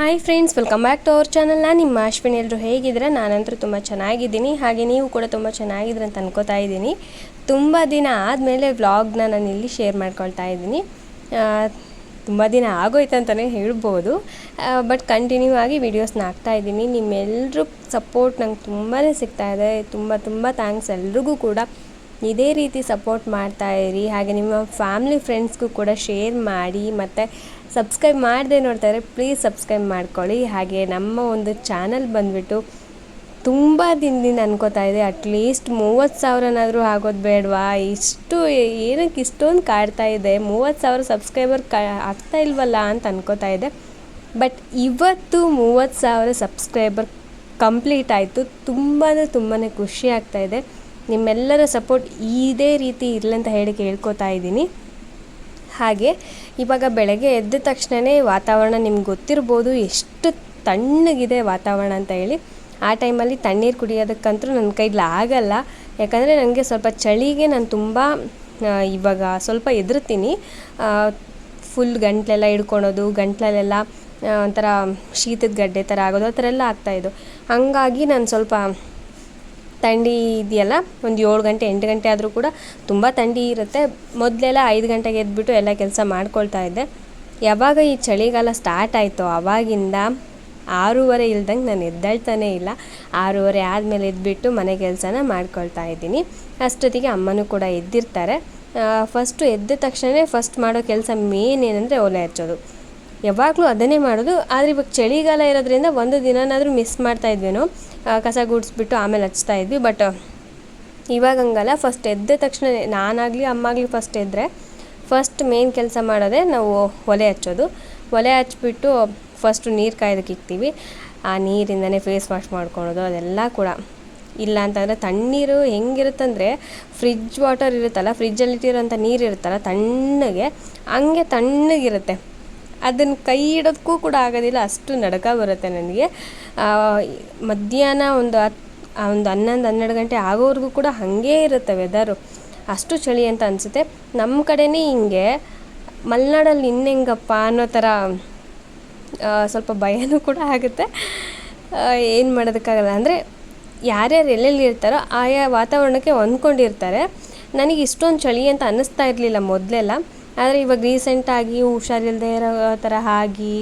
Hi friends welcome back to our channel ನಾನು ನಿಮ್ಮ ಅಶ್ವಿನಿ. ಎಲ್ಲರೂ ಹೇಗಿದ್ರೆ ನಾನಂತರೂ ತುಂಬ ಚೆನ್ನಾಗಿದ್ದೀನಿ. ಹಾಗೆ ನೀವು ಕೂಡ ತುಂಬ ಚೆನ್ನಾಗಿದ್ದೀರ ಅಂತ ಅನ್ಕೋತಾ ಇದ್ದೀನಿ. ತುಂಬ ದಿನ ಆದಮೇಲೆ ವ್ಲಾಗ್ನ ನಾನು ಇಲ್ಲಿ ಶೇರ್ ಮಾಡ್ಕೊಳ್ತಾ ಇದ್ದೀನಿ. ತುಂಬ ದಿನ ಆಗೋಯ್ತು ಅಂತಲೇ ಹೇಳ್ಬೋದು. ಬಟ್ ಕಂಟಿನ್ಯೂ ಆಗಿ ವೀಡಿಯೋಸ್ನ ಹಾಕ್ತಾ ಇದ್ದೀನಿ. ನಿಮ್ಮೆಲ್ಲರೂ ಸಪೋರ್ಟ್ ನಂಗೆ ತುಂಬಾ ಸಿಗ್ತಾ ಇದೆ. ತುಂಬ ತುಂಬ ಥ್ಯಾಂಕ್ಸ್ ಎಲ್ರಿಗೂ ಕೂಡ. ಇದೇ ರೀತಿ ಸಪೋರ್ಟ್ ಮಾಡ್ತಾ ಇರಿ. ಹಾಗೆ ನಿಮ್ಮ ಫ್ಯಾಮ್ಲಿ ಫ್ರೆಂಡ್ಸ್ಗೂ ಕೂಡ ಶೇರ್ ಮಾಡಿ. ಮತ್ತು ಸಬ್ಸ್ಕ್ರೈಬ್ ಮಾಡದೆ ನೋಡ್ತಾರೆ ಪ್ಲೀಸ್ ಸಬ್ಸ್ಕ್ರೈಬ್ ಮಾಡ್ಕೊಳ್ಳಿ. ಹಾಗೆ ನಮ್ಮ ಒಂದು ಚಾನಲ್ ಬಂದುಬಿಟ್ಟು ತುಂಬ ದಿನದಿಂದ ಅನ್ಕೋತಾ ಇದೆ. ಅಟ್ಲೀಸ್ಟ್ ಮೂವತ್ತು ಸಾವಿರನಾದರೂ ಆಗೋದು ಬೇಡವಾ? ಇಷ್ಟು ಏನಕ್ಕೆ ಇಷ್ಟೊಂದು ಕಾಡ್ತಾ ಇದೆ? ಮೂವತ್ತು ಸಾವಿರ ಸಬ್ಸ್ಕ್ರೈಬರ್ ಕ ಆಗ್ತಾ ಇಲ್ವಲ್ಲ ಅಂತ ಅನ್ಕೋತಾ ಇದೆ. ಬಟ್ ಇವತ್ತು ಮೂವತ್ತು ಸಾವಿರ ಸಬ್ಸ್ಕ್ರೈಬರ್ ಕಂಪ್ಲೀಟ್ ಆಯಿತು. ತುಂಬಾ ತುಂಬಾ ಖುಷಿ ಆಗ್ತಾ ಇದೆ. ನಿಮ್ಮೆಲ್ಲರ ಸಪೋರ್ಟ್ ಇದೇ ರೀತಿ ಇರಲಿ ಅಂತ ಹೇಳಿ ಕೇಳ್ಕೊತಾ ಇದ್ದೀನಿ. ಹಾಗೆ ಇವಾಗ ಬೆಳಗ್ಗೆ ಎದ್ದ ತಕ್ಷಣವೇ ವಾತಾವರಣ ನಿಮ್ಗೆ ಗೊತ್ತಿರ್ಬೋದು, ಎಷ್ಟು ತಣ್ಣಗಿದೆ ವಾತಾವರಣ ಅಂತ ಹೇಳಿ. ಆ ಟೈಮಲ್ಲಿ ತಣ್ಣೀರು ಕುಡಿಯೋದಕ್ಕಂತೂ ನನ್ನ ಕೈಲಿ ಆಗಲ್ಲ. ಯಾಕಂದರೆ ನನಗೆ ಸ್ವಲ್ಪ ಚಳಿಗೆ ನಾನು ತುಂಬ ಇವಾಗ ಸ್ವಲ್ಪ ಎದುರ್ತೀನಿ ಫುಲ್ ಗಂಟ್ಲೆಲ್ಲ ಹಿಡ್ಕೊಳೋದು, ಗಂಟ್ಲಲ್ಲೆಲ್ಲ ಒಂಥರ ಶೀತದ ಗಡ್ಡೆ ಥರ ಆಗೋದು, ಆ ಥರ ಎಲ್ಲ ಆಗ್ತಾಯಿದ್ದು ಹಾಗಾಗಿ ನಾನು ಸ್ವಲ್ಪ ಥಂಡಿ ಇದೆಯಲ್ಲ, ಒಂದು ಏಳು ಗಂಟೆ, ಎಂಟು ಗಂಟೆ ಆದರೂ ಕೂಡ ತುಂಬ ಥಂಡಿ ಇರುತ್ತೆ. ಮೊದಲೆಲ್ಲ ಐದು ಗಂಟೆಗೆ ಎದ್ಬಿಟ್ಟು ಎಲ್ಲ ಕೆಲಸ ಮಾಡ್ಕೊಳ್ತಾ ಇದ್ದೆ. ಯಾವಾಗ ಈ ಚಳಿಗಾಲ ಸ್ಟಾರ್ಟ್ ಆಯಿತು ಆವಾಗಿಂದ ಆರೂವರೆ ಇಲ್ದಂಗೆ ನಾನು ಎದ್ದೇಳ್ತಾನೆ ಇಲ್ಲ. ಆರೂವರೆ ಆದಮೇಲೆ ಎದ್ಬಿಟ್ಟು ಮನೆ ಕೆಲಸನ ಮಾಡ್ಕೊಳ್ತಾ ಇದ್ದೀನಿ. ಅಷ್ಟೊತ್ತಿಗೆ ಅಮ್ಮನೂ ಕೂಡ ಎದ್ದಿರ್ತಾರೆ. ಫಸ್ಟು ಎದ್ದ ತಕ್ಷಣ ಫಸ್ಟ್ ಮಾಡೋ ಕೆಲಸ ಮೇನ್ ಏನಂದರೆ ಒಲೆ ಹಚ್ಚೋದು. ಯಾವಾಗಲೂ ಅದನ್ನೇ ಮಾಡೋದು. ಆದರೆ ಇವಾಗ ಚಳಿಗಾಲ ಇರೋದ್ರಿಂದ ಒಂದು ದಿನನಾದರೂ ಮಿಸ್ ಮಾಡ್ತಾ ಇದ್ವೇನೋ. ಕಸ ಗುಡಿಸ್ಬಿಟ್ಟು ಆಮೇಲೆ ಹಚ್ತಾ ಇದ್ವಿ. ಬಟ್ ಇವಾಗ ಹಂಗಲ್ಲ ಫಸ್ಟ್ ಎದ್ದ ತಕ್ಷಣ ನಾನಾಗಲಿ, ಅಮ್ಮಾಗಲಿ ಫಸ್ಟ್ ಎದ್ದರೆ ಫಸ್ಟ್ ಮೇನ್ ಕೆಲಸ ಮಾಡೋದೇ ನಾವು ಒಲೆ ಹಚ್ಚೋದು. ಒಲೆ ಹಚ್ಬಿಟ್ಟು ಫಸ್ಟು ನೀರು ಕಾಯೋದಕ್ಕೆ ಇಕ್ತೀವಿ. ಆ, ನೀರಿಂದನೇ ಫೇಸ್ ವಾಶ್ ಮಾಡ್ಕೊಳೋದು, ಅದೆಲ್ಲ ಕೂಡ. ಇಲ್ಲ ಅಂತಂದರೆ ತಣ್ಣೀರು ಹೆಂಗಿರುತ್ತಂದರೆ ಫ್ರಿಜ್ ವಾಟರ್ ಇರುತ್ತಲ್ಲ ಫ್ರಿಜ್ಜಲ್ಲಿಟ್ಟಿರೋಂಥ ನೀರು ಇರುತ್ತಲ್ಲ, ತಣ್ಣಗೆ, ಹಂಗೆ ತಣ್ಣಗಿರುತ್ತೆ. ಅದನ್ನು ಕೈ ಇಡೋದಕ್ಕೂ ಕೂಡ ಆಗೋದಿಲ್ಲ, ಅಷ್ಟು ನಡಕ ಬರುತ್ತೆ ನನಗೆ. ಮಧ್ಯಾಹ್ನ ಒಂದು ಹತ್ತು ಒಂದು ಹನ್ನೊಂದು, ಹನ್ನೆರಡು ಗಂಟೆ ಆಗೋವರೆಗೂ ಕೂಡ ಹಾಗೇ ಇರುತ್ತೆ ವೆದರು ಅಷ್ಟು ಚಳಿ ಅಂತ ಅನಿಸುತ್ತೆ. ನಮ್ಮ ಕಡೆನೇ ಹಿಂಗೆ, ಮಲೆನಾಡಲ್ಲಿ ಇನ್ನೆಂಗಪ್ಪ ಅನ್ನೋ ಥರ ಸ್ವಲ್ಪ ಭಯನೂ ಕೂಡ ಆಗುತ್ತೆ. ಏನು ಮಾಡೋದಕ್ಕಾಗಲ್ಲ. ಅಂದರೆ ಯಾರ್ಯಾರು ಎಲ್ಲೆಲ್ಲಿ ಇರ್ತಾರೋ ಆಯಾ ವಾತಾವರಣಕ್ಕೆ ಹೊಂದ್ಕೊಂಡಿರ್ತಾರೆ. ನನಗೆ ಇಷ್ಟೊಂದು ಚಳಿ ಅಂತ ಅನ್ನಿಸ್ತಾ ಇರಲಿಲ್ಲ ಮೊದಲೆಲ್ಲ. ಆದರೆ ಇವಾಗ ರೀಸೆಂಟಾಗಿ ಹುಷಾರಿಲ್ಲದೆ ಇರೋ ಥರ ಆಗಿ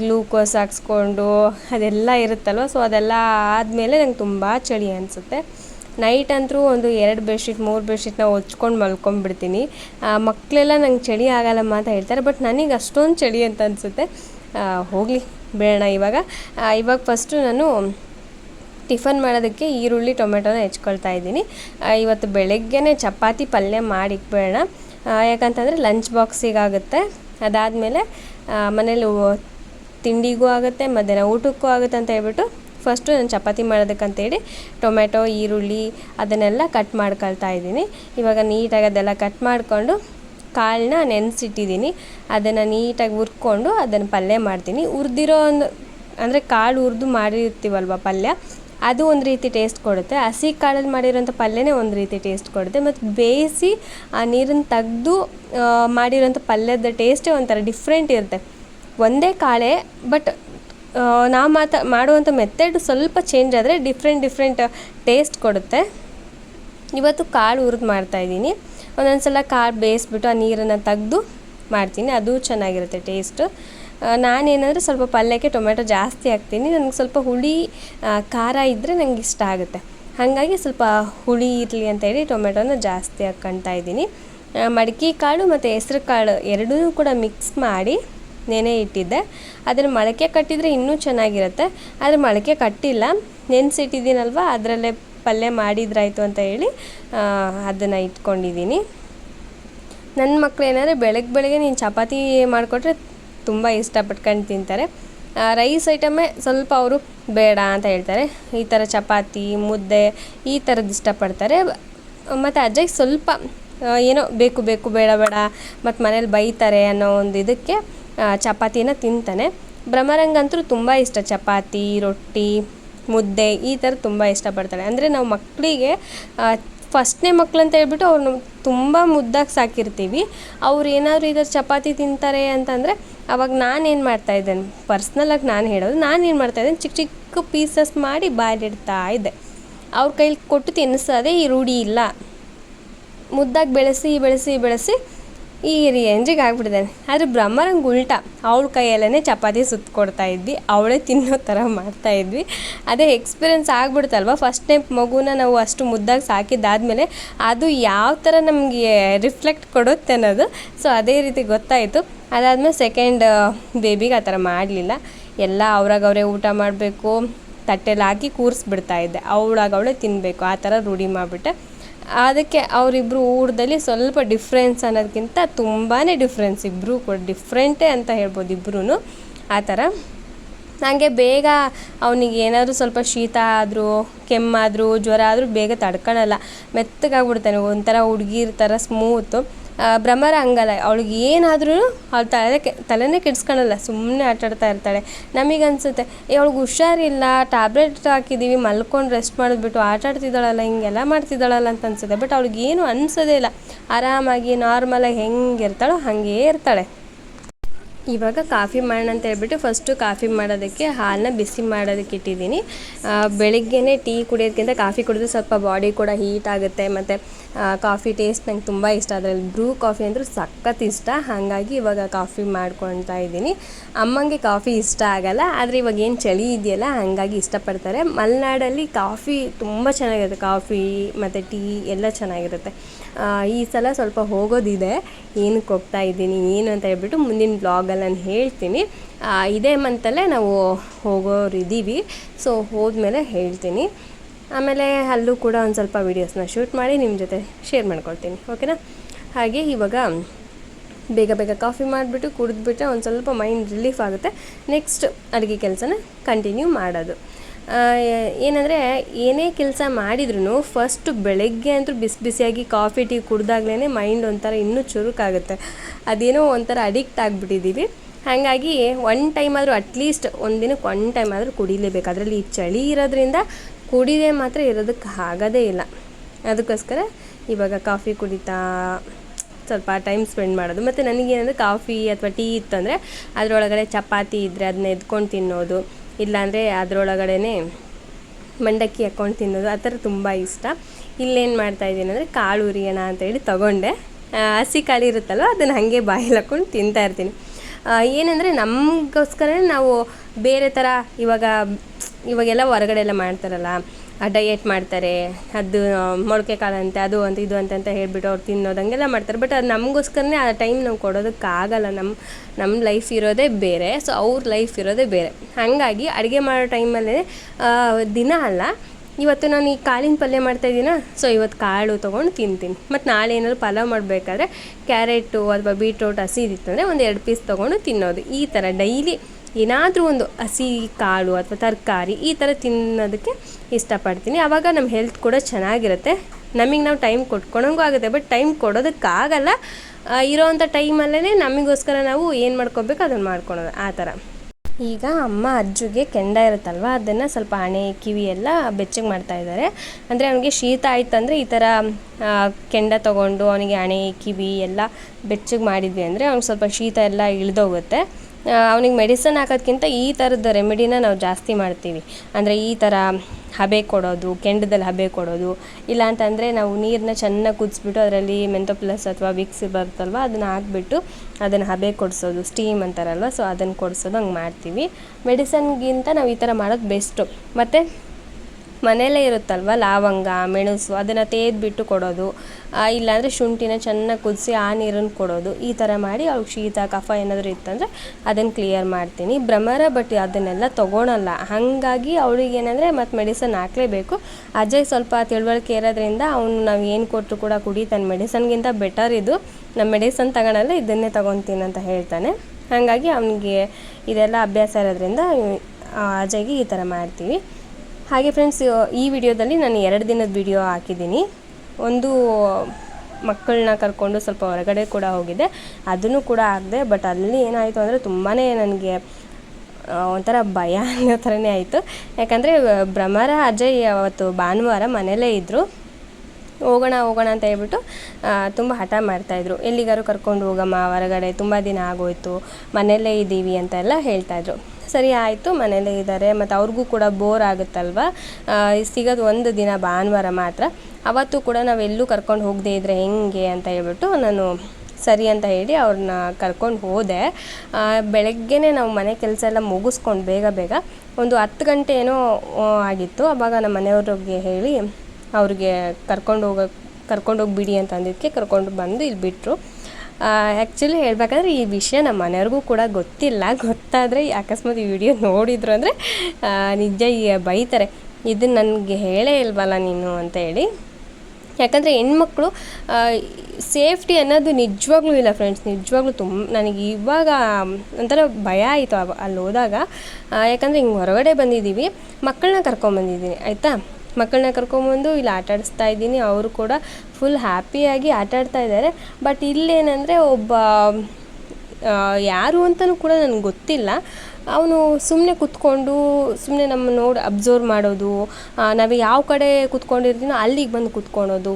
ಗ್ಲೂಕೋಸ್ ಹಾಕ್ಸ್ಕೊಂಡು ಅದೆಲ್ಲ ಇರುತ್ತಲ್ವ? ಸೊ ಅದೆಲ್ಲ ಆದಮೇಲೆ ನಂಗೆ ತುಂಬ ಚಳಿ ಅನಿಸುತ್ತೆ. ನೈಟ್ ಅಂತೂ ಒಂದು ಎರಡು ಬೆಡ್ಶೀಟ್ ಮೂರು ಬೆಡ್ಶೀಟ್ನ ಹೊಚ್ಕೊಂಡು ಮಲ್ಕೊಂಡ್ಬಿಡ್ತೀನಿ. ಮಕ್ಕಳೆಲ್ಲ ನಂಗೆ ಚಳಿ ಆಗಲ್ಲಮ್ಮ ಅಂತ ಹೇಳ್ತಾರೆ ಬಟ್ ನನಗೆ ಅಷ್ಟೊಂದು ಚಳಿ ಅಂತ ಅನಿಸುತ್ತೆ. ಹೋಗಲಿ ಬೇಡೋಣ ಇವಾಗ. ಇವಾಗ ಫಸ್ಟು ನಾನು ಟಿಫನ್ ಮಾಡೋದಕ್ಕೆ ಈರುಳ್ಳಿ, ಟೊಮೆಟೊನ ಹೆಚ್ಕೊಳ್ತಾ ಇದ್ದೀನಿ. ಇವತ್ತು ಬೆಳಗ್ಗೆನೇ ಚಪಾತಿ ಪಲ್ಯ ಮಾಡಿಕ್ಬೇಡ ಯಾಕಂತಂದರೆ ಲಂಚ್ ಬಾಕ್ಸಿಗಾಗುತ್ತೆ ಅದಾದಮೇಲೆ ಮನೇಲಿ ತಿಂಡಿಗೂ ಆಗುತ್ತೆ, ಮಧ್ಯಾಹ್ನ ಊಟಕ್ಕೂ ಆಗುತ್ತೆ ಅಂತ ಹೇಳ್ಬಿಟ್ಟು ಫಸ್ಟು ನಾನು ಚಪಾತಿ ಮಾಡೋದಕ್ಕಂತೇಳಿ ಟೊಮೆಟೊ ಈರುಳ್ಳಿ ಅದನ್ನೆಲ್ಲ ಕಟ್ ಮಾಡ್ಕೊಳ್ತಾ ಇದ್ದೀನಿ. ಇವಾಗ ನೀಟಾಗಿ ಅದೆಲ್ಲ ಕಟ್ ಮಾಡಿಕೊಂಡು ಕಾಳನ್ನ ನೆನೆಸಿಟ್ಟಿದ್ದೀನಿ. ಅದನ್ನು ನೀಟಾಗಿ ಹುರ್ಕೊಂಡು ಅದನ್ನು ಪಲ್ಯ ಮಾಡ್ತೀನಿ. ಹುರಿದಿರೋ ಒಂದು, ಅಂದರೆ ಕಾಳು ಹುರಿದು ಮಾಡಿರ್ತೀವಲ್ವ ಪಲ್ಯ? ಅದು ಒಂದು ರೀತಿ ಟೇಸ್ಟ್ ಕೊಡುತ್ತೆ. ಹಸಿ ಕಾಳಲ್ಲಿ ಮಾಡಿರೋಂಥ ಪಲ್ಯನೇ ಒಂದು ರೀತಿ ಟೇಸ್ಟ್ ಕೊಡುತ್ತೆ. ಮತ್ತು ಬೇಯಿಸಿ ಆ ನೀರನ್ನು ತೆಗ್ದು ಮಾಡಿರೋಂಥ ಪಲ್ಯದ ಟೇಸ್ಟೇ ಒಂಥರ ಡಿಫ್ರೆಂಟ್ ಇರುತ್ತೆ. ಒಂದೇ ಕಾಳೆ ಬಟ್ ನಾವು ಮಾತಾ ಮಾಡುವಂಥ ಮೆಥಡ್ ಸ್ವಲ್ಪ ಚೇಂಜ್ ಆದರೆ ಡಿಫ್ರೆಂಟ್ ಡಿಫ್ರೆಂಟ್ ಟೇಸ್ಟ್ ಕೊಡುತ್ತೆ. ಇವತ್ತು ಕಾಳು ಹುರಿದು ಮಾಡ್ತಾಯಿದ್ದೀನಿ ಒಂದೊಂದು ಸಲ ಕಾಳು ಬೇಯಿಸ್ಬಿಟ್ಟು ಆ ನೀರನ್ನು ತೆಗೆದು ಮಾಡ್ತೀನಿ. ಅದು ಚೆನ್ನಾಗಿರುತ್ತೆ ಟೇಸ್ಟು ನಾನೇನಂದರೆ ಸ್ವಲ್ಪ ಪಲ್ಯಕ್ಕೆ ಟೊಮೆಟೊ ಜಾಸ್ತಿ ಹಾಕ್ತೀನಿ. ನನಗೆ ಸ್ವಲ್ಪ ಹುಳಿ ಖಾರ ಇದ್ದರೆ ನಂಗೆ ಇಷ್ಟ ಆಗುತ್ತೆ. ಹಾಗಾಗಿ ಸ್ವಲ್ಪ ಹುಳಿ ಇರಲಿ ಅಂತೇಳಿ ಟೊಮೆಟೊನ ಜಾಸ್ತಿ ಹಾಕ್ಕೊಳ್ತಾ ಇದ್ದೀನಿ. ಮಡಿಕೆ ಕಾಳು ಮತ್ತು ಹೆಸ್ರು ಕಾಳು ಎರಡೂ ಕೂಡ ಮಿಕ್ಸ್ ಮಾಡಿ ನೆನೆ ಇಟ್ಟಿದ್ದೆ. ಅದನ್ನು ಮೊಳಕೆ ಕಟ್ಟಿದರೆ ಇನ್ನೂ ಚೆನ್ನಾಗಿರುತ್ತೆ. ಆದರೆ ಮೊಳಕೆ ಕಟ್ಟಿಲ್ಲ. ನೆನೆಸಿಟ್ಟಿದ್ದೀನಲ್ವ? ಅದರಲ್ಲೇ ಪಲ್ಯ ಮಾಡಿದ್ರಾಯ್ತು ಅಂತ ಹೇಳಿ ಅದನ್ನು ಇಟ್ಕೊಂಡಿದ್ದೀನಿ. ನನ್ನ ಮಕ್ಕಳು ಏನಾದರೆ ಬೆಳಗ್ಗೆ ಬೆಳಗ್ಗೆ ನೀನು ಚಪಾತಿ ಮಾಡಿಕೊಟ್ರೆ ತುಂಬ ಇಷ್ಟಪಟ್ಕೊಂಡು ತಿಂತಾರೆ. ರೈಸ್ ಐಟಮೇ ಸ್ವಲ್ಪ ಅವರು ಬೇಡ ಅಂತ ಹೇಳ್ತಾರೆ. ಈ ಥರ ಚಪಾತಿ, ಮುದ್ದೆ ಈ ಥರದ್ದು ಇಷ್ಟಪಡ್ತಾರೆ. ಮತ್ತು ಅಜ್ಜಗೆ ಸ್ವಲ್ಪ ಏನೋ ಬೇಕು ಬೇಕು, ಬೇಡ ಬೇಡ ಮತ್ತು ಮನೇಲಿ ಬೈತಾರೆ ಅನ್ನೋ ಒಂದು ಇದಕ್ಕೆ ಚಪಾತಿನ ತಿಂತಾನೆ. ಭ್ರಮರಂಗಂತೂ ತುಂಬ ಇಷ್ಟ. ಚಪಾತಿ, ರೊಟ್ಟಿ, ಮುದ್ದೆ ಈ ಥರ ತುಂಬ ಇಷ್ಟಪಡ್ತಾಳೆ ಅಂದರೆ ನಾವು ಮಕ್ಕಳಿಗೆ ಫಸ್ಟ್ನೇ ಮಕ್ಳು ಅಂತ ಹೇಳ್ಬಿಟ್ಟು ಅವ್ರನ್ನ ತುಂಬ ಮುದ್ದಾಗಿ ಸಾಕಿರ್ತೀವಿ. ಅವ್ರು ಏನಾದರೂ ಇದರ ಚಪಾತಿ ತಿಂತಾರೆ ಅಂತಂದರೆ ಅವಾಗ ನಾನೇನು ಮಾಡ್ತಾಯಿದ್ದೇನೆ ಪರ್ಸ್ನಲಾಗಿ ನಾನು ಹೇಳೋದು ನಾನು ಏನು ಮಾಡ್ತಾಯಿದ್ದೇನೆ ಚಿಕ್ಕ ಚಿಕ್ಕ ಪೀಸಸ್ ಮಾಡಿ ಬಾಯಲ್ಲಿಡ್ತಾ ಇದ್ದೆ. ಅವ್ರ ಕೈಲಿ ಕೊಟ್ಟು ತಿನ್ನಿಸೋದೇ ಈ ರೂಢಿ ಇಲ್ಲ. ಮುದ್ದಾಗಿ ಬೆಳೆಸಿ ಬೆಳೆಸಿ ಬೆಳೆಸಿ ಈ ರೇಂಜಿಗೆ ಆಗ್ಬಿಟ್ಟಿದ್ದಾನೆ. ಆದರೆ ಬ್ರಹ್ಮರಂಗೆ ಉಲ್ಟಾ. ಅವಳ ಕೈಯಲ್ಲೇ ಚಪಾತಿ ಸುತ್ತಕೊಡ್ತಾ ಇದ್ವಿ. ಅವಳೇ ತಿನ್ನೋ ಥರ ಮಾಡ್ತಾ ಇದ್ವಿ. ಅದೇ ಎಕ್ಸ್ಪೀರಿಯನ್ಸ್ ಆಗ್ಬಿಡ್ತಲ್ವ? ಟೈಮ್ ಮಗುನ ನಾವು ಅಷ್ಟು ಮುದ್ದಾಗಿ ಸಾಕಿದ್ದಾದಮೇಲೆ ಅದು ಯಾವ ಥರ ನಮಗೆ ರಿಫ್ಲೆಕ್ಟ್ ಕೊಡುತ್ತೆ ಅನ್ನೋದು. ಸೊ ಅದೇ ರೀತಿ ಗೊತ್ತಾಯಿತು. ಅದಾದಮೇಲೆ ಸೆಕೆಂಡ್ ಬೇಬಿಗೆ ಆ ಥರ ಮಾಡಲಿಲ್ಲ. ಎಲ್ಲ ಅವ್ರಾಗವರೇ ಊಟ ಮಾಡಬೇಕು, ತಟ್ಟೆಲಿ ಹಾಕಿ ಕೂರಿಸ್ಬಿಡ್ತಾ ಇದ್ದೆ. ಅವಳಾಗವಳೆ ಅವಳೇ ತಿನ್ನಬೇಕು ಆ ಥರ ರೂಢಿ ಮಾಡಿಬಿಟ್ಟೆ. ಅದಕ್ಕೆ ಅವರಿಬ್ಬರು ಊಟದಲ್ಲಿ ಸ್ವಲ್ಪ ಡಿಫ್ರೆನ್ಸ್ ಅನ್ನೋದಕ್ಕಿಂತ ತುಂಬಾ ಡಿಫ್ರೆನ್ಸ್ ಇಬ್ಬರೂ ಕೂಡ ಡಿಫ್ರೆಂಟೇ ಅಂತ ಹೇಳ್ಬೋದು ಇಬ್ಬರೂ ಆ ಥರ. ನನಗೆ ಬೇಗ ಅವನಿಗೆ ಏನಾದರೂ ಸ್ವಲ್ಪ ಶೀತ ಆದರೂ ಕೆಮ್ಮಾದರೂ ಜ್ವರ ಆದರೂ ಬೇಗ ತಡ್ಕೊಳಲ್ಲ. ಮೆತ್ತಗಾಗ್ಬಿಡ್ತಾನೆ, ಒಂಥರ ಹುಡ್ಗಿರ್ ಥರ ಸ್ಮೂತು ಭ್ರಮರ ಹಂಗಲ್ಲ ಅವಳಿಗೆ ಏನಾದ್ರೂ ಅವಳು ತಲೆ ಕೆ, ತಲೆನೇ ಕೆಡ್ಸ್ಕೊಳಲ್ಲ ಸುಮ್ಮನೆ ಆಟಾಡ್ತಾ ಇರ್ತಾಳೆ. ನಮಗೆ ಅನಿಸುತ್ತೆ ಏ, ಅವ್ಳಿಗೆ ಹುಷಾರಿಲ್ಲ ಟ್ಯಾಬ್ಲೆಟ್ ಹಾಕಿದ್ದೀವಿ ಮಲ್ಕೊಂಡು ರೆಸ್ಟ್ ಮಾಡಿದ್ಬಿಟ್ಟು ಆಟಾಡ್ತಿದ್ದಾಳಲ್ಲ ಹಿಂಗೆಲ್ಲ ಮಾಡ್ತಿದ್ದಾಳಲ್ಲ ಅಂತ ಅನಿಸುತ್ತೆ. ಬಟ್ ಅವ್ಳಿಗೆ ಏನು ಅನಿಸೋದೇ ಇಲ್ಲ. ಆರಾಮಾಗಿ ನಾರ್ಮಲಾಗಿ ಹೆಂಗೆ ಇರ್ತಾಳೋ ಹಾಗೇ ಇರ್ತಾಳೆ. ಇವಾಗ ಕಾಫಿ ಮಾಡೋಣ ಅಂತ ಹೇಳ್ಬಿಟ್ಟು ಫಸ್ಟು ಕಾಫಿ ಮಾಡೋದಕ್ಕೆ ಹಾಲನ್ನ ಬಿಸಿ ಮಾಡೋದಕ್ಕೆ ಇಟ್ಟಿದ್ದೀನಿ. ಬೆಳಗ್ಗೆನೇ ಟೀ ಕುಡಿಯೋದಕ್ಕಿಂತ ಕಾಫಿ ಕುಡಿದ್ರೆ ಸ್ವಲ್ಪ ಬಾಡಿ ಕೂಡ ಹೀಟ್ ಆಗುತ್ತೆ ಮತ್ತು ಕಾಫಿ ಟೇಸ್ಟ್ ನಂಗೆ ತುಂಬ ಇಷ್ಟ. ಅದರಲ್ಲಿ ಬ್ರೂ ಕಾಫಿ ಅಂದರೂ ಸಖತ್ ಇಷ್ಟ. ಹಾಗಾಗಿ ಇವಾಗ ಕಾಫಿ ಮಾಡ್ಕೊತಾ ಇದ್ದೀನಿ. ಅಮ್ಮಂಗೆ ಕಾಫಿ ಇಷ್ಟ ಆಗಲ್ಲ, ಆದರೆ ಇವಾಗ ಏನು ಚಳಿ ಇದೆಯಲ್ಲ, ಹಾಗಾಗಿ ಇಷ್ಟಪಡ್ತಾರೆ. ಮಲೆನಾಡಲ್ಲಿ ಕಾಫಿ ತುಂಬ ಚೆನ್ನಾಗಿರುತ್ತೆ. ಕಾಫಿ ಮತ್ತು ಟೀ ಎಲ್ಲ ಚೆನ್ನಾಗಿರುತ್ತೆ. ಈ ಸಲ ಸ್ವಲ್ಪ ಹೋಗೋದಿದೆ. ಏನಕ್ಕೆ ಹೋಗ್ತಾ ಇದ್ದೀನಿ, ಏನು ಅಂತ ಹೇಳ್ಬಿಟ್ಟು ಮುಂದಿನ ಬ್ಲಾಗಲ್ಲಿ ನಾನು ಹೇಳ್ತೀನಿ. ಇದೇ ಮಂತಲ್ಲೇ ನಾವು ಹೋಗೋರಿದ್ದೀವಿ ಸೊ ಹೋದ್ಮೇಲೆ ಹೇಳ್ತೀನಿ. ಆಮೇಲೆ ಅಲ್ಲೂ ಕೂಡ ಒಂದು ಸ್ವಲ್ಪ ವೀಡಿಯೋಸ್ನ ಶೂಟ್ ಮಾಡಿ ನಿಮ್ಮ ಜೊತೆ ಶೇರ್ ಮಾಡ್ಕೊಳ್ತೀನಿ. ಓಕೆನಾ ಹಾಗೆ ಇವಾಗ ಬೇಗ ಬೇಗ ಕಾಫಿ ಮಾಡಿಬಿಟ್ಟು ಕುಡಿದ್ಬಿಟ್ರೆ ಒಂದು ಸ್ವಲ್ಪ ಮೈಂಡ್ ರಿಲೀಫ್ ಆಗುತ್ತೆ. ನೆಕ್ಸ್ಟ್ ಅಡುಗೆ ಕೆಲಸನ ಕಂಟಿನ್ಯೂ ಮಾಡೋದು. ಏನಂದರೆ ಏನೇ ಕೆಲಸ ಮಾಡಿದ್ರು ಫಸ್ಟ್ ಬೆಳಗ್ಗೆ ಅಂತೂ ಬಿಸಿ ಬಿಸಿಯಾಗಿ ಕಾಫಿ ಟೀ ಕುಡ್ದಾಗ್ಲೇ ಮೈಂಡ್ ಒಂಥರ ಇನ್ನೂ ಚುರುಕಾಗುತ್ತೆ. ಅದೇನೋ ಒಂಥರ ಅಡಿಕ್ಟ್ ಆಗಿಬಿಟ್ಟಿದ್ದೀವಿ. ಹಾಗಾಗಿ ಒನ್ ಟೈಮ್ ಆದರೂ ಅಟ್ಲೀಸ್ಟ್ ಒಂದು ದಿನಕ್ಕೆ ಒನ್ ಟೈಮ್ ಆದರೂ ಕುಡಿಲೇಬೇಕು. ಅದರಲ್ಲಿ ಈ ಚಳಿ ಇರೋದ್ರಿಂದ ಕುಡಿದೇ ಮಾತ್ರ ಇರೋದಕ್ಕೆ ಆಗೋದೇ ಇಲ್ಲ. ಅದಕ್ಕೋಸ್ಕರ ಇವಾಗ ಕಾಫಿ ಕುಡಿತಾ ಸ್ವಲ್ಪ ಟೈಮ್ ಸ್ಪೆಂಡ್ ಮಾಡೋದು. ಮತ್ತು ನನಗೇನಂದರೆ ಕಾಫಿ ಅಥವಾ ಟೀ ಇತ್ತಂದರೆ ಅದರೊಳಗಡೆ ಚಪಾತಿ ಇದ್ದರೆ ಅದನ್ನ ಎದ್ಕೊಂಡು ತಿನ್ನೋದು. ಇಲ್ಲಾಂದರೆ ಅದರೊಳಗಡೆ ಮಂಡಕ್ಕಿ ಹಾಕ್ಕೊಂಡು ತಿನ್ನೋದು ಆ ಥರ ತುಂಬ ಇಷ್ಟ. ಇಲ್ಲೇನು ಮಾಡ್ತಾಯಿದ್ದೀನಿ ಅಂದರೆ ಕಾಳು ಉರಿಯೋಣ ಅಂತೇಳಿ ತೊಗೊಂಡೆ. ಹಸಿ ಕಾಳು ಇರುತ್ತಲ್ವ, ಅದನ್ನು ಹಾಗೆ ಬಾಯಲ್ಲಿ ಹಾಕ್ಕೊಂಡು ತಿಂತಾ ಇರ್ತೀನಿ. ಏನಂದರೆ ನಮಗೋಸ್ಕರ ನಾವು ಬೇರೆ ಥರ ಇವಾಗ, ಇವಾಗೆಲ್ಲ ಹೊರಗಡೆ ಎಲ್ಲ ಮಾಡ್ತಾರಲ್ಲ ಡಯೆಟ್ ಮಾಡ್ತಾರೆ, ಅದು ಮೊಳಕೆ ಕಾಲಂತೆ ಅದು ಅಂತ, ಇದು ಅಂತ ಅಂತ ಹೇಳಿಬಿಟ್ಟು ಅವ್ರು ತಿನ್ನೋದಂಗೆಲ್ಲ ಮಾಡ್ತಾರೆ. ಬಟ್ ಅದು ನಮಗೋಸ್ಕರನೇ ಆ ಟೈಮ್ ನಾವು ಕೊಡೋದಕ್ಕಾಗಲ್ಲ ನಮ್ಮ ನಮ್ಮ ಲೈಫ್ ಇರೋದೇ ಬೇರೆ ಸೊ ಅವ್ರ ಲೈಫ್ ಇರೋದೇ ಬೇರೆ. ಹಾಗಾಗಿ ಅಡುಗೆ ಮಾಡೋ ಟೈಮಲ್ಲೇ ದಿನ ಅಲ್ಲ, ಇವತ್ತು ನಾನು ಈ ಕಾಳಿನ ಪಲ್ಯ ಮಾಡ್ತಾಯಿದ್ದೀನ ಸೊ ಇವತ್ತು ಕಾಳು ತೊಗೊಂಡು ತಿಂತೀನಿ. ಮತ್ತು ನಾಳೆ ಏನಾದ್ರು ಪಲಾವ್ ಮಾಡಬೇಕಾದ್ರೆ, ಕ್ಯಾರೆಟು, ಅಥವಾ ಬೀಟ್ರೋಟ್ ಹಸಿ ಇದಿತ್ತಂದರೆ ಒಂದು ಎರಡು ಪೀಸ್ ತೊಗೊಂಡು ತಿನ್ನೋದು. ಈ ಥರ ಡೈಲಿ ಏನಾದರೂ ಒಂದು ಹಸಿ ಕಾಳು ಅಥವಾ ತರಕಾರಿ ಈ ಥರ ತಿನ್ನೋದಕ್ಕೆ ಇಷ್ಟಪಡ್ತೀನಿ. ಆವಾಗ ನಮ್ಮ ಹೆಲ್ತ್ ಕೂಡ ಚೆನ್ನಾಗಿರುತ್ತೆ. ನಮಗೆ ನಾವು ಟೈಮ್ ಕೊಟ್ಕೊಳಂಗೂ ಆಗುತ್ತೆ ಬಟ್ ಟೈಮ್ ಕೊಡೋದಕ್ಕಾಗಲ್ಲ. ಇರೋವಂಥ ಟೈಮಲ್ಲೇ ನಮಗೋಸ್ಕರ ನಾವು ಏನು ಮಾಡ್ಕೋಬೇಕು ಅದನ್ನು ಮಾಡ್ಕೊಳೋದು, ಆ ಥರ. ಈಗ ಅಮ್ಮ ಅಜ್ಜಿಗೆ ಕೆಂಡ ಇರುತ್ತಲ್ವ, ಅದನ್ನು ಸ್ವಲ್ಪ ಹಣೆ, ಕಿವಿ ಎಲ್ಲ ಬೆಚ್ಚಗೆ ಮಾಡ್ತಾ ಇದ್ದಾರೆ. ಅಂದರೆ ಅವನಿಗೆ ಶೀತ ಆಯ್ತಂದರೆ ಈ ಥರ ಕೆಂಡ ತೊಗೊಂಡು ಅವನಿಗೆ ಹಣೆ, ಕಿವಿ ಎಲ್ಲ ಬೆಚ್ಚಗೆ ಮಾಡಿದ್ವಿ ಅಂದರೆ ಅವ್ನಿಗೆ ಸ್ವಲ್ಪ ಶೀತ ಎಲ್ಲ ಇಳಿದೋಗುತ್ತೆ. ಅವನಿಗೆ ಮೆಡಿಸನ್ ಹಾಕೋದ್ಕಿಂತ ಈ ಥರದ ರೆಮಿಡಿನ ನಾವು ಜಾಸ್ತಿ ಮಾಡ್ತೀವಿ. ಅಂದರೆ ಈ ಥರ ಹಬೆ ಕೊಡೋದು ಕೆಂಡದಲ್ಲಿ ಹಬೆ ಕೊಡೋದು, ಇಲ್ಲ ಅಂತಂದರೆ ನಾವು ನೀರನ್ನ ಚೆನ್ನಾಗಿ ಕುದಿಸ್ಬಿಟ್ಟು ಅದರಲ್ಲಿ ಮೆಂತೊ ಪ್ಲಸ್ ಅಥವಾ ವಿಕ್ಸ್ ಬರುತ್ತಲ್ವ, ಅದನ್ನು ಹಾಕ್ಬಿಟ್ಟು ಅದನ್ನು ಹಬೆ ಕೊಡಿಸೋದು ಸ್ಟೀಮ್ ಅಂತಾರಲ್ವ ಸೊ ಅದನ್ನು ಕೊಡಿಸೋದು ಹಂಗೆ ಮಾಡ್ತೀವಿ. ಮೆಡಿಸನ್ಗಿಂತ ನಾವು ಈ ಥರ ಮಾಡೋದು ಬೆಸ್ಟು ಮತ್ತು ಮನೆಯಲ್ಲೇ ಇರುತ್ತಲ್ವ? ಲವಂಗ, ಮೆಣಸು ಅದನ್ನು ತೇದ್ಬಿಟ್ಟು ಕೊಡೋದು. ಇಲ್ಲಾಂದರೆ ಶುಂಠಿನ ಚೆನ್ನಾಗಿ ಕುದಿಸಿ ಆ ನೀರನ್ನು ಕೊಡೋದು. ಈ ಥರ ಮಾಡಿ ಅವ್ಳಿಗೆ ಶೀತ, ಕಫ ಏನಾದರೂ ಇತ್ತಂದರೆ ಅದನ್ನು ಕ್ಲಿಯರ್ ಮಾಡ್ತೀನಿ. ಭ್ರಮರ ಬಟ್ ಅದನ್ನೆಲ್ಲ ತೊಗೊಳಲ್ಲ. ಹಾಗಾಗಿ ಅವಳಿಗೆ ಏನಂದರೆ ಮತ್ತು ಮೆಡಿಸನ್ ಹಾಕಲೇಬೇಕು. ಅಜಯ್ ಸ್ವಲ್ಪ ತಿಳುವಳಿಕೆ ಇರೋದ್ರಿಂದ ಅವನು ನಾವು ಏನು ಕೊಟ್ಟರು ಕೂಡ ಕುಡಿತಾನೆ ಮೆಡಿಸನ್ಗಿಂತ ಬೆಟರ್ ಇದು. ನಮ್ಮ ಮೆಡಿಸನ್ ತಗೊಳಲ್ಲ, ಇದನ್ನೇ ತೊಗೊತೀನಿ ಅಂತ ಹೇಳ್ತಾನೆ. ಹಾಗಾಗಿ ಅವನಿಗೆ ಇದೆಲ್ಲ ಅಭ್ಯಾಸ ಇರೋದ್ರಿಂದ ಅಜಯ್ಗೆ ಈ ಥರ ಮಾಡ್ತೀವಿ. ಹಾಗೆ ಫ್ರೆಂಡ್ಸ್ ಈ ವಿಡಿಯೋದಲ್ಲಿ ನಾನು ಎರಡು ದಿನದ ವಿಡಿಯೋ ಹಾಕಿದ್ದೀನಿ. ಒಂದು ಮಕ್ಕಳನ್ನ ಕರ್ಕೊಂಡು ಸ್ವಲ್ಪ ಹೊರಗಡೆ ಕೂಡ ಹೋಗಿದ್ದೆ ಅದನ್ನು ಕೂಡ ಆಗದೆ ಬಟ್ ಅಲ್ಲಿ ಏನಾಯಿತು ಅಂದರೆ ತುಂಬಾ ನನಗೆ ಒಂಥರ ಭಯ ಅನ್ನೋ ಥರನೇ ಆಯಿತು. ಯಾಕಂದರೆ ಭ್ರಮರ ಅಜಯ್ ಅವತ್ತು ಭಾನುವಾರ ಮನೆಯಲ್ಲೇ ಇದ್ದರು ಹೋಗೋಣ ಹೋಗೋಣ ಅಂತ ಹೇಳ್ಬಿಟ್ಟು ತುಂಬ ಹಠ ಮಾಡ್ತಾಯಿದ್ರು ಎಲ್ಲಿಗಾರು ಕರ್ಕೊಂಡು ಹೋಗಮ್ಮ, ಹೊರಗಡೆ ತುಂಬ ದಿನ ಆಗೋಯ್ತು, ಮನೆಯಲ್ಲೇ ಇದ್ದೀವಿ ಅಂತ ಎಲ್ಲ ಹೇಳ್ತಾಯಿದ್ರು ಸರಿ ಆಯಿತು, ಮನೇಲೇ ಇದ್ದಾರೆ ಮತ್ತು ಅವ್ರಿಗೂ ಕೂಡ ಬೋರ್ ಆಗುತ್ತಲ್ವ? ಸಿಗೋದು ಒಂದು ದಿನ ಭಾನುವಾರ ಮಾತ್ರ. ಅವತ್ತು ಕೂಡ ನಾವೆಲ್ಲೂ ಕರ್ಕೊಂಡು ಹೋಗದೇ ಇದ್ದರೆ ಹೆಂಗೆ ಅಂತ ಹೇಳ್ಬಿಟ್ಟು ನಾನು ಸರಿ ಅಂತ ಹೇಳಿ ಅವ್ರನ್ನ ಕರ್ಕೊಂಡು ಹೋದೆ. ಬೆಳಗ್ಗೆ ನಾವು ಮನೆ ಕೆಲಸ ಎಲ್ಲ ಮುಗಿಸ್ಕೊಂಡು ಬೇಗ ಬೇಗ ಒಂದು ಹತ್ತು ಗಂಟೆ ಏನೋ ಆಗಿತ್ತು. ಆವಾಗ ನಮ್ಮ ಮನೆಯವ್ರಿಗೆ ಹೇಳಿ ಅವ್ರಿಗೆ ಕರ್ಕೊಂಡು ಹೋಗೋ ಕರ್ಕೊಂಡೋಗಿಬಿಡಿ ಅಂತ ಅಂದಿದ್ದಕ್ಕೆ ಕರ್ಕೊಂಡು ಬಂದು ಇಲ್ಲಿ ಬಿಟ್ಟರು ಆ್ಯಕ್ಚುಲಿ ಹೇಳಬೇಕಂದ್ರೆ ಈ ವಿಷಯ ನಮ್ಮ ಮನೆಯವ್ರಿಗೂ ಕೂಡ ಗೊತ್ತಿಲ್ಲ. ಗೊತ್ತಾದರೆ ಅಕಸ್ಮಾತ್ ಈ ವಿಡಿಯೋ ನೋಡಿದ್ರು ಅಂದರೆ ನಿಜ ಈ ಬೈತಾರೆ. ಇದನ್ನು ನನಗೆ ಹೇಳೇ ಇಲ್ವಲ್ಲ ನೀನು ಅಂತ ಹೇಳಿ. ಯಾಕಂದರೆ ಹೆಣ್ಮಕ್ಳು ಸೇಫ್ಟಿ ಅನ್ನೋದು ನಿಜವಾಗ್ಲೂ ಇಲ್ಲ ಫ್ರೆಂಡ್ಸ್ ನಿಜವಾಗ್ಲೂ ತುಂಬ ನನಗೆ ಇವಾಗ ಒಂಥರ ಭಯ ಆಯಿತು ಅಲ್ಲಿ ಹೋದಾಗ. ಯಾಕಂದರೆ ಹಿಂಗೆ ಹೊರಗಡೆ ಬಂದಿದ್ದೀವಿ. ಮಕ್ಕಳನ್ನ ಕರ್ಕೊಂಬಂದಿದ್ದೀನಿ ಆಯಿತಾ? ಮಕ್ಕಳನ್ನ ಕರ್ಕೊಂಬಂದು ಇಲ್ಲಿ ಆಟ ಆಡಿಸ್ತಾ ಇದ್ದೀನಿ. ಅವರು ಕೂಡ ಫುಲ್ ಹ್ಯಾಪಿಯಾಗಿ ಆಟ ಆಡ್ತಾ ಇದ್ದಾರೆ. ಬಟ್ ಇಲ್ಲೇನಂದರೆ ಒಬ್ಬ ಯಾರು ಅಂತಲೂ ಕೂಡ ನನಗೆ ಗೊತ್ತಿಲ್ಲ. ಅವನು ಸುಮ್ಮನೆ ಕುತ್ಕೊಂಡು ಸುಮ್ಮನೆ ನಮ್ಮ ನೋಡಿ ಅಬ್ಸರ್ವ್ ಮಾಡೋದು ನಾವು ಯಾವ ಕಡೆ ಕುತ್ಕೊಂಡಿರ್ತೀನೋ ಅಲ್ಲಿಗೆ ಬಂದು ಕುತ್ಕೊಳೋದು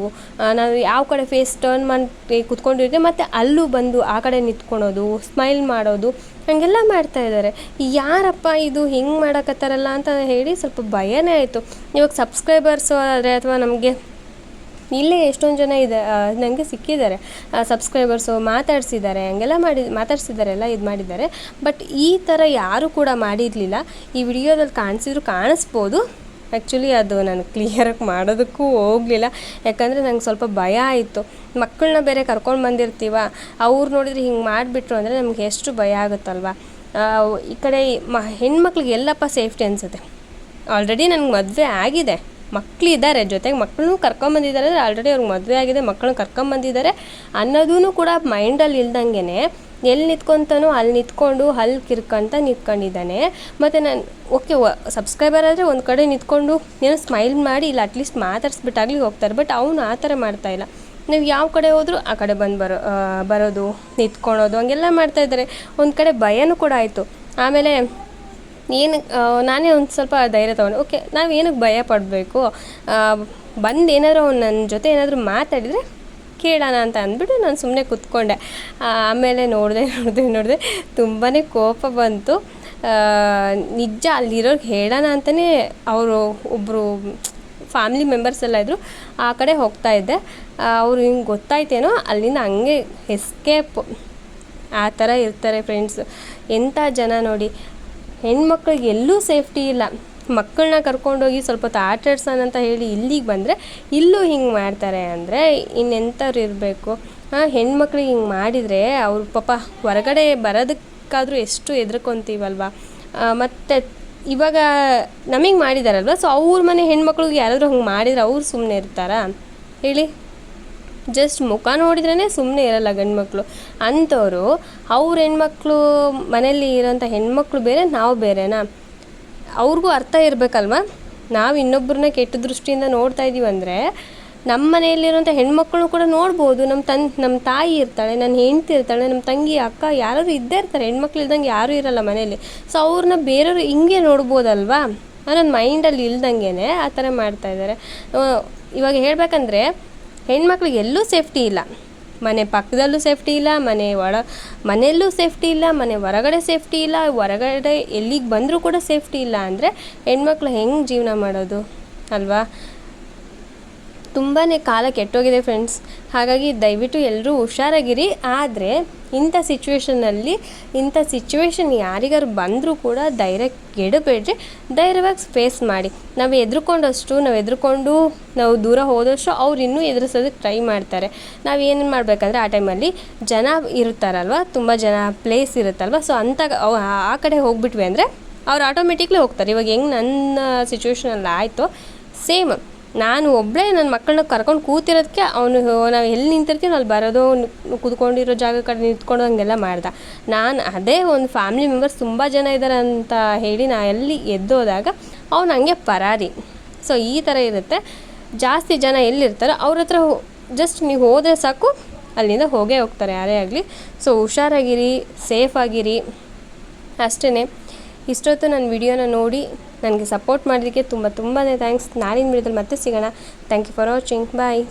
ನಾವು ಯಾವ ಕಡೆ ಫೇಸ್ ಟರ್ನ್ ಮಾಡಿ ಕುತ್ಕೊಂಡಿರ್ತೀವಿ ಮತ್ತು ಅಲ್ಲೂ ಬಂದು ಆ ಕಡೆ ನಿಂತ್ಕೊಳೋದು ಸ್ಮೈಲ್ ಮಾಡೋದು ಹಾಗೆಲ್ಲ ಮಾಡ್ತಾ ಇದ್ದಾರೆ. ಯಾರಪ್ಪ ಇದು ಹಿಂಗೆ ಮಾಡಕತ್ತಾರಲ್ಲ ಅಂತ ಹೇಳಿ ಸ್ವಲ್ಪ ಭಯನೇ ಆಯಿತು. ಇವಾಗ ಸಬ್ಸ್ಕ್ರೈಬರ್ಸು ಆದರೆ ಅಥವಾ ನಮಗೆ ಇಲ್ಲೇ ಎಷ್ಟೊಂದು ಜನ ಇದೆ ನನಗೆ ಸಿಕ್ಕಿದ್ದಾರೆ. ಸಬ್ಸ್ಕ್ರೈಬರ್ಸು ಮಾತಾಡಿಸಿದ್ದಾರೆ, ಹಂಗೆಲ್ಲ ಮಾಡಿ, ಮಾತಾಡ್ಸಿದ್ದಾರೆ, ಎಲ್ಲ ಇದು ಮಾಡಿದ್ದಾರೆ. ಬಟ್ ಈ ಥರ ಯಾರೂ ಕೂಡ ಮಾಡಿರಲಿಲ್ಲ. ಈ ವಿಡಿಯೋದಲ್ಲಿ ಕಾಣಿಸಿದ್ರು, ಕಾಣಿಸ್ಬೋದು. ಆ್ಯಕ್ಚುಲಿ ಅದು ನಾನು ಕ್ಲಿಯರಾಗಿ ಮಾಡೋದಕ್ಕೂ ಹೋಗಲಿಲ್ಲ. ಯಾಕಂದರೆ ನಂಗೆ ಸ್ವಲ್ಪ ಭಯ ಆಯಿತು. ಮಕ್ಕಳನ್ನ ಬೇರೆ ಕರ್ಕೊಂಡು ಬಂದಿರ್ತೀವ, ಅವ್ರು ನೋಡಿದ್ರೆ ಹಿಂಗೆ ಮಾಡಿಬಿಟ್ರು ಅಂದರೆ ನಮ್ಗೆ ಎಷ್ಟು ಭಯ ಆಗುತ್ತಲ್ವ? ಈ ಕಡೆ ಮ, ಹೆಣ್ಮಕ್ಳಿಗೆ ಎಲ್ಲಪ್ಪ ಸೇಫ್ಟಿ ಅನಿಸುತ್ತೆ. ಆಲ್ರೆಡಿ ನನಗೆ ಮದುವೆ ಆಗಿದೆ. ಮಕ್ಕಳಿದ್ದಾರೆ ಜೊತೆಗೆ ಮಕ್ಕಳನ್ನೂ ಕರ್ಕೊಂಬಂದಿದ್ದಾರೆ ಅಂದರೆ ಆಲ್ರೆಡಿ ಅವ್ರಿಗೆ ಮದುವೆ ಆಗಿದೆ ಮಕ್ಕಳನ್ನ ಕರ್ಕೊಂಬಂದಿದ್ದಾರೆ ಅನ್ನೋದೂ ಕೂಡ ಮೈಂಡಲ್ಲಿ ಇಲ್ದಂಗೆ ಎಲ್ಲಿ ನಿಂತ್ಕೊತಾನೋ ಅಲ್ಲಿ ನಿಂತ್ಕೊಂಡು ಹಲ್ಲು ಕಿರ್ಕೊಂತ ನಿಂತ್ಕೊಂಡಿದ್ದಾನೆ. ಮತ್ತು ನಾನು, ಓಕೆ ಸಬ್ಸ್ಕ್ರೈಬರ್ ಆದರೆ ಒಂದು ಕಡೆ ನಿಂತ್ಕೊಂಡು ಏನೋ ಸ್ಮೈಲ್ ಮಾಡಿ, ಇಲ್ಲ ಅಟ್ಲೀಸ್ಟ್ ಮಾತಾಡ್ಸ್ಬಿಟ್ಟಾಗ್ಲಿ ಹೋಗ್ತಾರೆ. ಬಟ್ ಅವನು ಆ ಥರ ಮಾಡ್ತಾ ಇಲ್ಲ. ನೀವು ಯಾವ ಕಡೆ ಹೋದರೂ ಆ ಕಡೆ ಬಂದು ಬರೋ ಬರೋದು, ನಿಂತ್ಕೊಳೋದು, ಹಂಗೆಲ್ಲ ಮಾಡ್ತಾ ಇದ್ದಾರೆ. ಒಂದು ಕಡೆ ಭಯನೂ ಕೂಡ ಆಯಿತು. ಆಮೇಲೆ ಏನು ನಾನೇ ಒಂದು ಸ್ವಲ್ಪ ಧೈರ್ಯ ತೊಗೊಂಡು. ಓಕೆ, ನಾವು ಏನಕ್ಕೆ ಭಯ ಪಡಬೇಕು? ಬಂದು ಏನಾದರೂ ಅವ್ನು ನನ್ನ ಜೊತೆ ಏನಾದರೂ ಮಾತಾಡಿದರೆ ಕೇಳೋಣ ಅಂತ ಅಂದ್ಬಿಟ್ಟು ನಾನು ಸುಮ್ಮನೆ ಕೂತ್ಕೊಂಡೆ. ಆಮೇಲೆ ನೋಡಿದೆ ನೋಡಿದೆ ನೋಡಿದೆ ತುಂಬಾ ಕೋಪ ಬಂತು. ನಿಜ ಅಲ್ಲಿರೋರ್ಗೆ ಹೇಳೋಣ ಅಂತಲೇ ಅವರು ಒಬ್ಬರು ಫ್ಯಾಮಿಲಿ ಮೆಂಬರ್ಸ್ ಎಲ್ಲ ಇದ್ದರು ಆ ಕಡೆ ಹೋಗ್ತಾ ಇದ್ದೆ. ಅವರು ಹಿಂಗೆ ಗೊತ್ತಾಯ್ತೇನೋ ಅಲ್ಲಿಂದ ಹಂಗೆ ಎಸ್ಕೇಪ್ ಆ ಥರ ಇರ್ತಾರೆ ಫ್ರೆಂಡ್ಸ್. ಎಂಥ ಜನ ನೋಡಿ. ಹೆಣ್ಮಕ್ಳಿಗೆ ಎಲ್ಲೂ ಸೇಫ್ಟಿ ಇಲ್ಲ. ಮಕ್ಕಳನ್ನ ಕರ್ಕೊಂಡೋಗಿ ಸ್ವಲ್ಪ ಹೊತ್ತು ಆಟ ಆಡ್ಸೋಣ ಅಂತ ಹೇಳಿ ಇಲ್ಲಿಗೆ ಬಂದರೆ ಇಲ್ಲೂ ಹಿಂಗೆ ಮಾಡ್ತಾರೆ ಅಂದರೆ ಇನ್ನೆಂಥವ್ರು ಇರಬೇಕು. ಹೆಣ್ಮಕ್ಳಿಗೆ ಹಿಂಗೆ ಮಾಡಿದರೆ ಅವ್ರ ಪಾಪ ಹೊರಗಡೆ ಬರೋದಕ್ಕಾದರೂ ಎಷ್ಟು ಹೆದರ್ಕೊಂತೀವಲ್ವ? ಮತ್ತು ಇವಾಗ ನಮಗೆ ಮಾಡಿದಾರಲ್ವ? ಸೊ ಅವ್ರ ಮನೆ ಹೆಣ್ಮಕ್ಳಿಗೆ ಯಾರಾದರೂ ಹಂಗೆ ಮಾಡಿದ್ರೆ ಅವ್ರು ಸುಮ್ಮನೆ ಇರ್ತಾರಾ? ಹೇಳಿ. ಜಸ್ಟ್ ಮುಖ ನೋಡಿದ್ರೇ ಸುಮ್ಮನೆ ಇರಲ್ಲ ಗಂಡ್ಮಕ್ಳು. ಅಂಥವ್ರು ಅವ್ರ ಹೆಣ್ಮಕ್ಳು ಮನೇಲಿ ಇರೋಂಥ ಹೆಣ್ಮಕ್ಳು ಬೇರೆ, ನಾವು ಬೇರೆನಾ? ಅವ್ರಿಗೂ ಅರ್ಥ ಇರಬೇಕಲ್ವ? ನಾವು ಇನ್ನೊಬ್ಬರನ್ನ ಕೆಟ್ಟ ದೃಷ್ಟಿಯಿಂದ ನೋಡ್ತಾ ಇದ್ದೀವಿ ಅಂದರೆ ನಮ್ಮ ಮನೆಯಲ್ಲಿರುವಂಥ ಹೆಣ್ಮಕ್ಳು ಕೂಡ ನೋಡ್ಬೋದು. ನಮ್ಮ ತನ್ ನಮ್ಮ ತಾಯಿ ಇರ್ತಾಳೆ ನನ್ನ ಹೆಂಡತಿ ಇರ್ತಾಳೆ ನಮ್ಮ ತಂಗಿ, ಅಕ್ಕ ಯಾರಾದ್ರು ಇದ್ದೇ ಇರ್ತಾರೆ. ಹೆಣ್ಮಕ್ಳು ಇಲ್ದಂಗೆ ಯಾರೂ ಇರಲ್ಲ ಮನೆಯಲ್ಲಿ. ಸೊ ಅವ್ರನ್ನ ಬೇರೆಯವರು ಹಿಂಗೆ ನೋಡ್ಬೋದಲ್ವಾ? ಅನ್ನೋದು ಮೈಂಡಲ್ಲಿ ಇಲ್ದಂಗೆ ಆ ಥರ ಮಾಡ್ತಾ ಇದ್ದಾರೆ. ಇವಾಗ ಹೇಳಬೇಕಂದ್ರೆ ಹೆಣ್ಮಕ್ಳಿಗೆ ಎಲ್ಲೂ ಸೇಫ್ಟಿ ಇಲ್ಲ. ಮನೆ ಪಕ್ಕದಲ್ಲೂ ಸೇಫ್ಟಿ ಇಲ್ಲ, ಮನೆ ಒಳ, ಮನೆಯಲ್ಲೂ ಸೇಫ್ಟಿ ಇಲ್ಲ, ಮನೆ ಹೊರಗಡೆ ಸೇಫ್ಟಿ ಇಲ್ಲ, ಹೊರಗಡೆ ಎಲ್ಲಿಗೆ ಬಂದರೂ ಕೂಡ ಸೇಫ್ಟಿ ಇಲ್ಲ ಅಂದರೆ ಹೆಣ್ಮಕ್ಳು ಹೆಂಗೆ ಜೀವನ ಮಾಡೋದು, ಅಲ್ವಾ? ತುಂಬಾ ಕಾಲ ಕೆಟ್ಟೋಗಿದೆ ಫ್ರೆಂಡ್ಸ್ ಹಾಗಾಗಿ ದಯವಿಟ್ಟು ಎಲ್ಲರೂ ಹುಷಾರಾಗಿರಿ. ಆದರೆ ಇಂಥ ಸಿಚುವೇಷನಲ್ಲಿ ಇಂಥ ಸಿಚುವೇಶನ್ ಯಾರಿಗಾರು ಬಂದರೂ ಕೂಡ ಧೈರ್ಯ ಗೆಡಬೇಡ್ರಿ ಧೈರ್ಯವಾಗಿ ಫೇಸ್ ಮಾಡಿ. ನಾವು ಎದ್ರುಕೊಂಡಷ್ಟು, ನಾವು ಎದ್ರುಕೊಂಡು ನಾವು ದೂರ ಹೋದಷ್ಟು ಅವ್ರು ಇನ್ನೂ ಎದುರಿಸೋದಕ್ಕೆ ಟ್ರೈ ಮಾಡ್ತಾರೆ. ನಾವು ಏನು ಮಾಡಬೇಕಂದ್ರೆ ಆ ಟೈಮಲ್ಲಿ ಜನ ಇರ್ತಾರಲ್ವ ತುಂಬ ಜನ ಪ್ಲೇಸ್ ಇರುತ್ತಲ್ವ ಸೊ ಅಂಥ ಆ ಕಡೆ ಹೋಗ್ಬಿಟ್ವಿ ಅಂದರೆ ಅವ್ರು ಆಟೋಮೆಟಿಕ್ಲಿ ಹೋಗ್ತಾರೆ. ಇವಾಗ ಹೆಂಗೆ ನನ್ನ ಸಿಚುವೇಶನಲ್ಲಿ ಆಯಿತು ಸೇಮ್ ನಾನು ಒಬ್ಬಳೇ ನನ್ನ ಮಕ್ಕಳನ್ನ ಕರ್ಕೊಂಡು ಕೂತಿರೋದಕ್ಕೆ ಅವನು ನಾವು ಎಲ್ಲಿ ನಿಂತಿರ್ತೀವಿ ಅಲ್ಲಿ ಬರೋದು ಕುತ್ಕೊಂಡಿರೋ ಜಾಗ ಕಡೆ ನಿಂತ್ಕೊಂಡು ಹಂಗೆಲ್ಲ ಮಾಡ್ದೆ. ನಾನು ಅದೇ ಒಂದು ಫ್ಯಾಮಿಲಿ ಮೆಂಬರ್ಸ್ ತುಂಬ ಜನ ಇದ್ದಾರೆ ಅಂತ ಹೇಳಿ ನಾ ಎಲ್ಲಿ ಎದ್ದೋದಾಗ ಅವ್ನು ಹಂಗೆ ಪರಾರಿ. ಸೊ ಈ ಥರ ಇರುತ್ತೆ. ಜಾಸ್ತಿ ಜನ ಎಲ್ಲಿರ್ತಾರೋ ಅವ್ರ ಹತ್ರ ಜಸ್ಟ್ ನೀವು ಹೋದರೆ ಸಾಕು, ಅಲ್ಲಿಂದ ಹೋಗೇ ಹೋಗ್ತಾರೆ ಯಾರೇ ಆಗಲಿ. ಸೊ ಹುಷಾರಾಗಿರಿ ಸೇಫಾಗಿರಿ ಅಷ್ಟೇ ಇಷ್ಟೊತ್ತು ನನ್ನ ವಿಡಿಯೋನ ನೋಡಿ ನನಗೆ ಸಪೋರ್ಟ್ ಮಾಡೋದಕ್ಕೆ ತುಂಬ ತುಂಬಾ ಥ್ಯಾಂಕ್ಸ್ ನಾಳಿನ ವಿಡಿಯೋದಲ್ಲಿ ಮತ್ತೆ ಸಿಗೋಣ. Thank you for watching bye